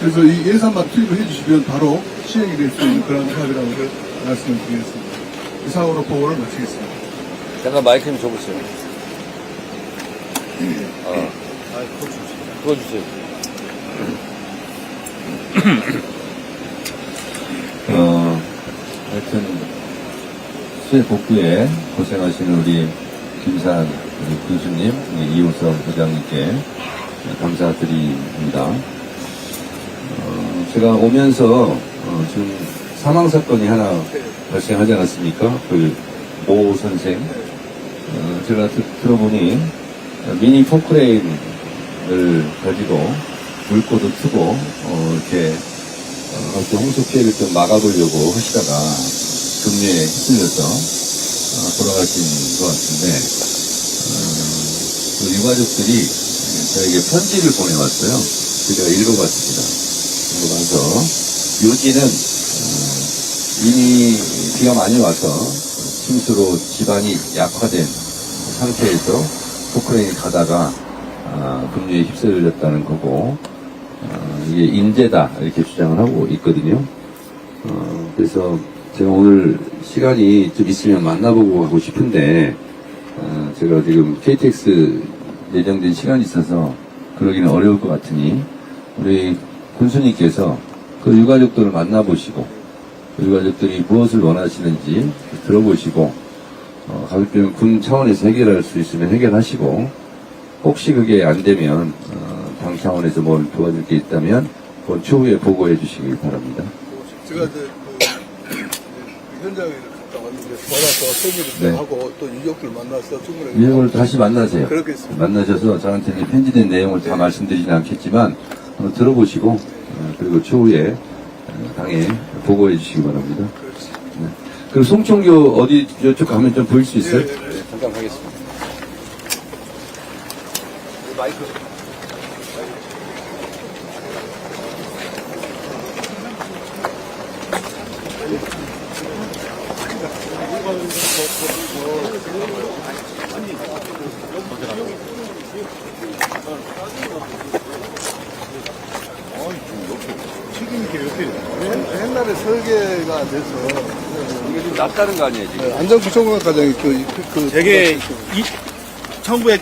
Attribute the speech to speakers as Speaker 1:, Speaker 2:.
Speaker 1: 그래서 이 예산만 투입을 해주시면 바로 시행이 될 수 있는 그런 사업이라는 걸 말씀을 드리겠습니다. 이상으로 보고를 마치겠습니다.
Speaker 2: 잠깐 마이크 좀 줘보세요. 어. 그거 주세요.
Speaker 3: 어, 하여튼, 수해 복구에 고생하시는 우리 김산 우리 군수님, 우리 이호섭 부장님께 감사드립니다. 어, 제가 오면서, 어, 지금 사망 사건이 하나 발생하지 않았습니까? 그, 모 선생. 어, 제가 들, 들어보니, 미니 포크레인을 가지고 물고도 트고, 어, 이렇게 어, 홍수 피해를 좀 막아보려고 하시다가 금리에 휩쓸려서 어, 돌아가신 것 같은데 어, 그 유가족들이 저에게 편지를 보내왔어요. 그 제가 읽어봤습니다. 요지는 어, 이미 비가 많이 와서 침수로 집안이 약화된 상태에서 포크레인이 가다가 아, 금리에 휩쓸렸다는 거고 어, 이게 인재다 이렇게 주장을 하고 있거든요. 어, 그래서 제가 오늘 시간이 좀 있으면 만나보고 하고 싶은데 어, 제가 지금 KTX 예정된 시간이 있어서 그러기는 어려울 것 같으니 우리 군수님께서 그 유가족들을 만나보시고 그 유가족들이 무엇을 원하시는지 들어보시고 어, 가급적이면 군 차원에서 해결할 수 있으면 해결하시고 혹시 그게 안 되면 어, 당 차원에서 뭘 도와줄 게 있다면 그건 추후에 보고해 주시길 바랍니다.
Speaker 1: 제가 이제 그, 그 현장에 갔다 왔는데 돌아서 세미를
Speaker 3: 네.
Speaker 1: 하고 또 유족들 만나서 충분히
Speaker 3: 이걸 다시 만나세요.
Speaker 1: 그렇겠습니다.
Speaker 3: 만나셔서 저한테 이제 편지된 내용을 다 말씀드리진 않겠지만 한번 들어보시고 어, 그리고 추후에 어, 당에 보고해 주시기 바랍니다. 네. 그리고 송총교 어디 저쪽 가면 좀 보일 수 있어요?
Speaker 1: 예, 예, 예.
Speaker 2: 네, 잠깐 가겠습니다. 마이크.
Speaker 1: 지금 이게 이렇게 옛- 옛날에 설계가 돼서
Speaker 2: 이게 좀 낫다는 거 아니에요, 지금?
Speaker 1: 안전구청과장이 그, 그, 그
Speaker 4: 되게 이, 1900